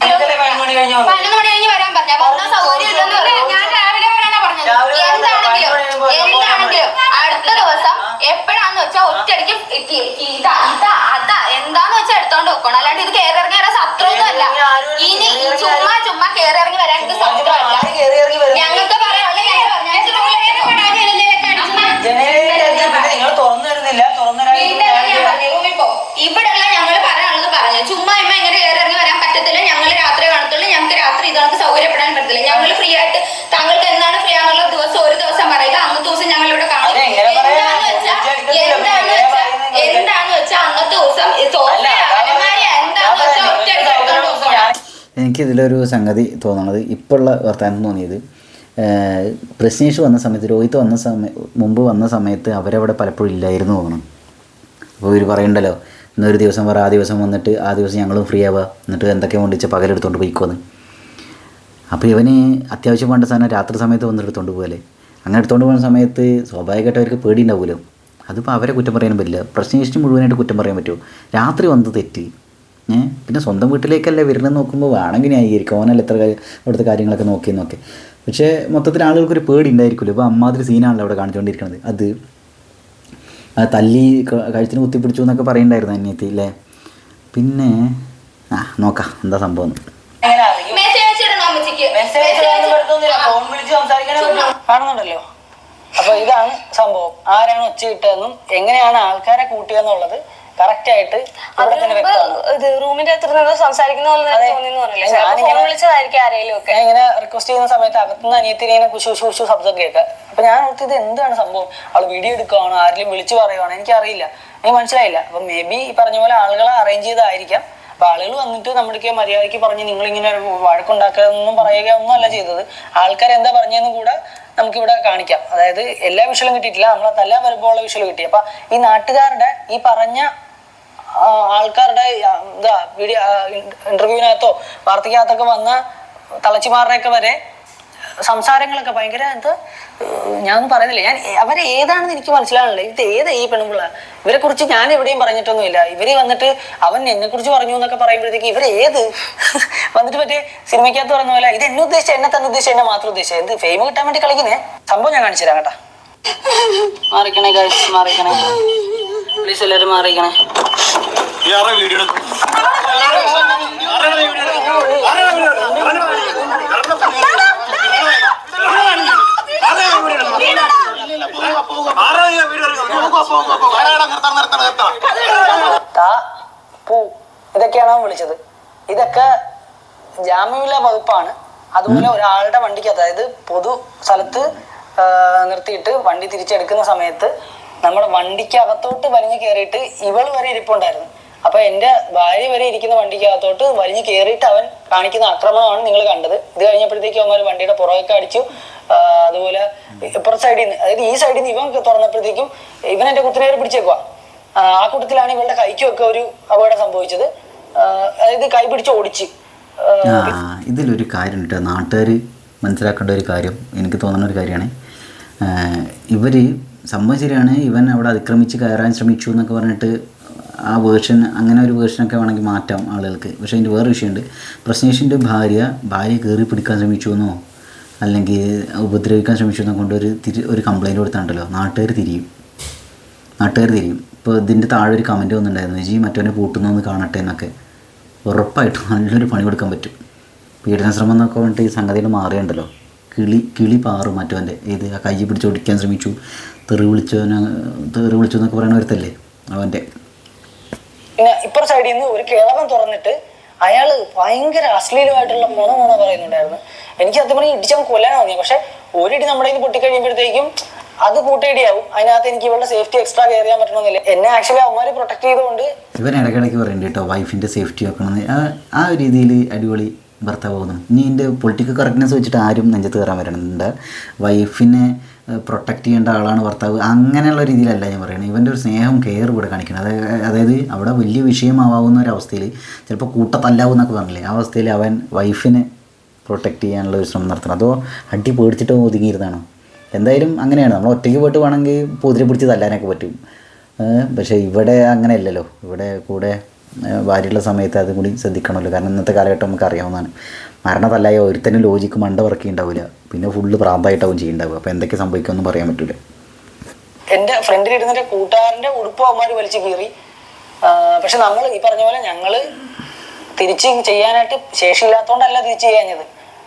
പതിനൊന്ന് മണി കഴിഞ്ഞ് വരാൻ പറഞ്ഞ വന്നാ സൗകര്യം ഇല്ലെന്ന് പറഞ്ഞു ഞാൻ രാവിലെ വരാനാ പറഞ്ഞത് രാവിലെ വരാൻ എന്താണെങ്കിലും പതിനൊന്ന് മണി കഴിയുമ്പോ എന്താണെങ്കിലും അടുത്ത ദിവസം എപ്പോഴാന്ന് ഇ- ഇതാ ഇതാ അതാ എന്താന്ന് വെച്ചാൽ എടുത്തോണ്ട് വെക്കണം? അല്ലാണ്ട് ഇത് കയറി ഇറങ്ങി വരാൻ സത്രമൊന്നും അല്ല ഇനി ചുമ്മാ ചുമ്മാ കയറി ഇറങ്ങി വരാൻ ഇത് സത്രമല്ല ഇതിലൊരു സംഗതി തോന്നണത് ഇപ്പോഴുള്ള വർത്തമാനം തോന്നിയത് പ്രശ്നേഷ് വന്ന സമയത്ത് രോഹിത് വന്ന സമയ മുമ്പ് വന്ന സമയത്ത് അവരവിടെ പലപ്പോഴും ഇല്ലായിരുന്നു തോന്നണം. അപ്പോൾ ഇവർ പറയണ്ടല്ലോ ഇന്നൊരു ദിവസം പറ ആ ദിവസം വന്നിട്ട് ആ ദിവസം ഞങ്ങളും ഫ്രീ ആവുക എന്നിട്ട് എന്തൊക്കെ കൊണ്ടിച്ച് പകലെടുത്തോണ്ട് പോയിക്കോന്ന്. അപ്പോൾ ഇവന് അത്യാവശ്യം വേണ്ട സാധനം രാത്രി സമയത്ത് വന്ന് എടുത്തോണ്ട് പോകല്ലേ അങ്ങനെ എടുത്തോണ്ട് പോകുന്ന സമയത്ത് സ്വാഭാവികമായിട്ട് അവർക്ക് പേടി ഉണ്ടാവുമല്ലോ അതിപ്പോൾ അവരെ കുറ്റം പറയാനും പറ്റില്ല. പ്രശ്നേഷിച്ച് മുഴുവനായിട്ട് കുറ്റം പറയാൻ പറ്റുമോ രാത്രി വന്നത് തെറ്റ്. പിന്നെ സ്വന്തം വീട്ടിലേക്കല്ലേ വരുന്നത് നോക്കുമ്പോൾ വേണമെങ്കിൽ ന്യായീകരിക്കും ഓനല്ല എത്ര അവിടുത്തെ കാര്യങ്ങളൊക്കെ നോക്കി നോക്കി. പക്ഷേ മൊത്തത്തിൽ ആളുകൾക്കൊരു പേടി ഉണ്ടായിരിക്കുമല്ലോ ഇപ്പോൾ അമ്മാതിരി സീനാണല്ലോ അവിടെ കാണിച്ചുകൊണ്ടിരിക്കുന്നത്. അത് തല്ലി കഴുത്തിന് കുത്തിപ്പിടിച്ചു എന്നൊക്കെ പറയുന്നുണ്ടായിരുന്നു അനിയത്തി അല്ലേ പിന്നെ ആ നോക്കാം എന്താ സംഭവം. കാണുന്നുണ്ടല്ലോ. അപ്പൊ ഇതാണ് സംഭവം. ആരാണ് ഒച്ച എന്നും എങ്ങനെയാണ് ആൾക്കാരെ കൂട്ടിയെന്നുള്ളത് കറക്റ്റ് ആയിട്ട് ഇത് റൂമിന്റെ സംസാരിക്കുന്ന പോലെ. തോന്നിയെന്ന് വിളിച്ചതായിരിക്കും ആരെങ്കിലും ഒക്കെ. ഇങ്ങനെ റിക്വസ്റ്റ് ചെയ്യുന്ന സമയത്ത് അകത്തുനിന്ന് അനിയത്തിനെ ഇങ്ങനെ കുശു കുശു കുശു ശബ്ദം കേൾക്കാം അപ്പൊ ഞാൻ ഓർത്ത് ഇത് എന്താണ് സംഭവം? അവൾ വീഡിയോ എടുക്കുവാണോ? ആരെങ്കിലും വിളിച്ചു പറയുവാണോ? എനിക്കറിയില്ല. എനിക്ക് മനസ്സിലായില്ല. അപ്പൊ മേ ബി ഈ പറഞ്ഞ പോലെ ആളുകളെ അറേഞ്ച് ചെയ്തായിരിക്കാം. അപ്പൊ ആളുകൾ വന്നിട്ട് നമ്മുടെ മര്യാദയ്ക്ക് പറഞ്ഞ് നിങ്ങൾ ഇങ്ങനെ വഴക്കുണ്ടാക്കാതൊന്നും പറയുക ഒന്നും അല്ല ചെയ്തത്. ആൾക്കാർ എന്താ പറഞ്ഞതെന്നും കൂടെ നമുക്കിവിടെ കാണിക്കാം. അതായത് എല്ലാ വിഷലും കിട്ടിയിട്ടില്ല. നമ്മളെ തല്ലാൻ വരുമ്പോൾ ഉള്ള വിഷൽ കിട്ടി. അപ്പൊ ഈ നാട്ടുകാരുടെ ഈ പറഞ്ഞ ആൾക്കാരുടെ എന്താ ഇതാ വീഡിയോ ഇന്റർവ്യൂവിനകത്തോ വാർത്തക്കകത്തൊക്കെ വന്ന തളച്ചിമാരുടെയൊക്കെ വരെ സംസാരങ്ങളൊക്കെ ഭയങ്കര എന്ത് ഞാനൊന്നും പറയുന്നില്ല. ഞാൻ അവരെ ഏതാണെന്ന് എനിക്ക് മനസ്സിലാകണില്ല ഇത് ഏതാ ഈ പെണ്ണുപിള്ള ഇവരെ കുറിച്ച് ഞാൻ എവിടെയും പറഞ്ഞിട്ടൊന്നുമില്ല. ഇവർ വന്നിട്ട് അവൻ എന്നെ കുറിച്ച് പറഞ്ഞു എന്നൊക്കെ പറയുമ്പോഴത്തേക്ക് ഇവരെ ഏത്? വന്നിട്ട് മറ്റേ സിനിമയ്ക്കകത്ത് പറഞ്ഞ പോലെ ഇത് എന്നെ ഉദ്ദേശിച്ച എന്നെ തന്നെ ഉദ്ദേശിച്ച എന്നെ മാത്രം ഉദ്ദേശിച്ച. എന്ത് ഫെയിം കിട്ടാൻ വേണ്ടി കളിക്കുന്നേ? സംഭവം ഞാൻ കാണിച്ചു തരാം കേട്ടാ. മാറിക്കണേ ഗൈസ് മാറിക്കണേ. പ്ലീസ് എല്ലാവരും മാറിയിക്കണേ വീഡിയോ പൂ. ഇതൊക്കെയാണ് അവൻ വിളിച്ചത്. ഇതൊക്കെ ജാമ്യമില്ലാ വകുപ്പാണ്. അതുപോലെ ഒരാളുടെ വണ്ടിക്ക് അതായത് പൊതു സ്ഥലത്ത് നിർത്തിയിട്ട് വണ്ടി തിരിച്ചെടുക്കുന്ന സമയത്ത് നമ്മുടെ വണ്ടിക്ക് അകത്തോട്ട് വലിഞ്ഞു കയറിയിട്ട് ഇവൾ വരെ ഇരിപ്പുണ്ടായിരുന്നു. അപ്പൊ എന്റെ ഭാര്യ വരെ ഇരിക്കുന്ന വണ്ടിക്കകത്തോട്ട് വലിഞ്ഞു കയറിയിട്ട് അവൻ കാണിക്കുന്ന ആക്രമണമാണ് നിങ്ങൾ കണ്ടത്. ഇത് കഴിഞ്ഞപ്പോഴത്തേക്കും അവന്മാർ വണ്ടിയുടെ പുറകൊക്കെ അടിച്ചു. അതുപോലെ ഇപ്പുറത്തെ സൈഡിൽ നിന്ന് അതായത് ഈ സൈഡിൽ നിന്ന് ഇവൻ തുറന്നപ്പോഴത്തേക്കും ഇവൻ എന്റെ കുത്തിനേര് പിടിച്ചേക്കുക ആ കൂട്ടത്തിലാണ് ഇവളുടെ കൈക്കുമൊക്കെ ഒരു അപകടം സംഭവിച്ചത്. അതായത് കൈ പിടിച്ച് ഓടിച്ച്. ഇതിലൊരു കാര്യം നാട്ടുകാർ മനസ്സിലാക്കേണ്ട ഒരു കാര്യം എനിക്ക് തോന്നുന്ന ഒരു കാര്യമാണ്. ഇവർ സംഭവം ശരിയാണ്. ഇവൻ അവിടെ അതിക്രമിച്ച് കയറാൻ ശ്രമിച്ചു എന്നൊക്കെ പറഞ്ഞിട്ട് ആ വേർഷൻ അങ്ങനെ ഒരു വേർഷനൊക്കെ വേണമെങ്കിൽ മാറ്റാം ആളുകൾക്ക്. പക്ഷേ അതിന്റെ വേറെ വിഷയമുണ്ട് പ്രശ്നേഷിന്റെ ഭാര്യ ഭാര്യ കയറി പിടിക്കാൻ ശ്രമിച്ചു എന്നോ? അല്ലെങ്കിൽ ഉപദ്രവിക്കാൻ ശ്രമിച്ചു എന്നോ കൊണ്ട് ഒരു തിരി ഒരു കംപ്ലയിന്റ് കൊടുത്താണ്ടല്ലോ? നാട്ടുകാർ തിരിയും. നാട്ടുകാർ തിരിയും. ഇപ്പോൾ ഇതിന്റെ താഴെ ഒരു കമന്റ് വന്നിട്ടുണ്ടായിരുന്നു. ജി മറ്റവനെ പൂട്ടുന്നു എന്ന് കാണട്ടെ എന്നൊക്കെ. ഉറപ്പായിട്ടും നല്ലൊരു പണി കൊടുക്കാൻ പറ്റും. പീഡന ശ്രമം എന്നൊക്കെ പറഞ്ഞിട്ട് ഈ സംഗതികൾ മാറിയുണ്ടല്ലോ. കിളി കിളി പാറും മറ്റവന്റെ. ഏത്? ആ കൈ പിടിച്ച് ഒടിക്കാൻ ശ്രമിച്ചു. തെറി വിളിച്ചവന് തെറി വിളിച്ചു എന്നൊക്കെ പറയുന്ന ഒരുത്തല്ലേ അവന്റെ പിന്നെ ഇപ്പുറ സൈഡിൽ നിന്ന് ഒരു കേളകം തുറന്നിട്ട് അയാൾ ഭയങ്കര അശ്ലീലമായിട്ടുള്ള മുണ മുണ പറയുന്നുണ്ടായിരുന്നു. എനിക്ക് സത്യം പറഞ്ഞാൽ ഇടിച്ചാൽ കൊല്ലാനാ തോന്നി പക്ഷെ ഒരിടി നമ്മുടെ കയ്യിൽ പൊട്ടിക്കഴിയുമ്പോഴത്തേക്കും അത് കൂട്ടിയിടിയാവും അതിനകത്ത് എനിക്ക് ഇവളുടെ സേഫ്റ്റി എക്സ്ട്രാ കെയർ ചെയ്യാൻ പറ്റണമെന്നില്ല. എന്നെ ആക്ച്വലി അവന്മാര് പ്രൊട്ടക്ട് ചെയ്തുകൊണ്ട് ഇവൻ ഇടയ്ക്കിടയ്ക്ക് പറയുന്നുണ്ട് കേട്ടോ വൈഫിന്റെ സേഫ്റ്റി വെക്കണമെന്ന് ആ ആ ഒരു രീതിയിൽ അടിപൊളി ഭർത്താവ് പോകുന്നു ഇനി എന്റെ പൊളിറ്റിക്കൽ കറക്റ്റ്നെസ് വെച്ചിട്ട് ആരും നെഞ്ചത്ത് കയറാൻ വരണമെന്നുണ്ട് വൈഫിനെ പ്രൊട്ടക്റ്റ് ചെയ്യേണ്ട ആളാണ് ഭർത്താവ്. അങ്ങനെയുള്ള രീതിയിലല്ല ഞാൻ പറയുന്നത് ഇവന്റെ ഒരു സ്നേഹം കെയർ ഇവിടെ കാണിക്കണം. അതായത് അതായത് അവിടെ വലിയ വിഷയമാവാവുന്ന ഒരു അവസ്ഥയിൽ ചിലപ്പോൾ കൂട്ടത്തല്ലാവും എന്നൊക്കെ പറഞ്ഞില്ലേ? ആ അവസ്ഥയിൽ അവൻ വൈഫിനെ പ്രൊട്ടക്റ്റ് ചെയ്യാനുള്ള ഒരു ശ്രമം നടത്തണം. അതോ അടി പേടിച്ചിട്ട് ഒതുങ്ങിയിരുന്നാണോ? എന്തായാലും അങ്ങനെയാണ്. നമ്മൾ ഒറ്റയ്ക്ക് പോയിട്ട് വേണമെങ്കിൽ പൊതിരെ പിടിച്ച് തല്ലാനൊക്കെ പറ്റും. പക്ഷേ ഇവിടെ അങ്ങനെയല്ലല്ലോ. ഇവിടെ കൂടെ ഭാര്യയുള്ള സമയത്ത് അതും കൂടി ശ്രദ്ധിക്കണമല്ലോ. കാരണം ഇന്നത്തെ കാലഘട്ടം നമുക്ക് അറിയാവുന്നതാണ്. മരണത്തല്ലായ ഒരുത്തനും ലോജിക്ക് മണ്ട വർക്കി ഉണ്ടാവില്ല പിന്നെ ഫുള്ള് പ്രാന്തായിട്ടാവും ചെയ്യണ്ടാവുക. അപ്പോൾ എന്തൊക്കെ സംഭവിക്കുമെന്ന് പറയാൻ പറ്റില്ല എന്റെ ഫ്രണ്ടിൽ ഇരുന്നിട്ട് കൂട്ടുകാരന്റെ ഉടുപ്പ് അവന്മാര് വലിച്ചു കീറി. പക്ഷെ നമ്മൾ ഈ പറഞ്ഞ പോലെ ഞങ്ങൾ തിരിച്ച് ചെയ്യാനായിട്ട് ശേഷിയില്ലാത്തതുകൊണ്ടല്ല തിരിച്ച് ചെയ്യാഞ്ഞത്.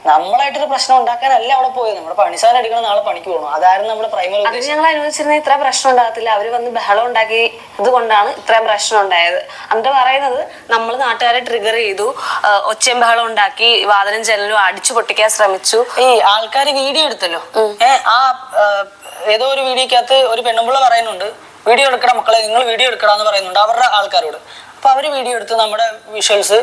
നമ്മളായിട്ടൊരു പ്രശ്നം ഉണ്ടാക്കാനല്ല അവിടെ പോയത്. നമ്മുടെ പണിസാരം എടുക്കണം നാളെ പണിക്ക് പോകണം. അതായിരുന്നു നമ്മുടെ പ്രൈമറി അത് ഞങ്ങൾ അനുവദിച്ചിരുന്ന ഇത്ര പ്രശ്നം ഉണ്ടാകത്തില്ല. അവർ വന്ന് ബഹളം ഉണ്ടാക്കി ഇതുകൊണ്ടാണ് ഇത്രയും പ്രശ്നം ഉണ്ടായത്. എന്നിട്ട് പറയുന്നത് നമ്മൾ നാട്ടുകാരെ ട്രിഗർ ചെയ്തു. ഒച്ചയും ബഹളം ഉണ്ടാക്കി വാതിലും ജനലും അടിച്ചു പൊട്ടിക്കാൻ ശ്രമിച്ചു. ഈ ആൾക്കാർ വീഡിയോ എടുത്തല്ലോ? ഏ ആ ആ, ഏതോ ഒരു വീഡിയോക്കകത്ത് ഒരു പെണ്ണുമ്പിള്ള പറയുന്നുണ്ട്. വീഡിയോ എടുക്കണം മക്കളെ നിങ്ങൾ വീഡിയോ എടുക്കണം എന്ന് പറയുന്നുണ്ട് അവരുടെ ആൾക്കാരോട്. അപ്പൊ അവർ വീഡിയോ എടുത്ത് നമ്മുടെ വിഷ്വൽസ്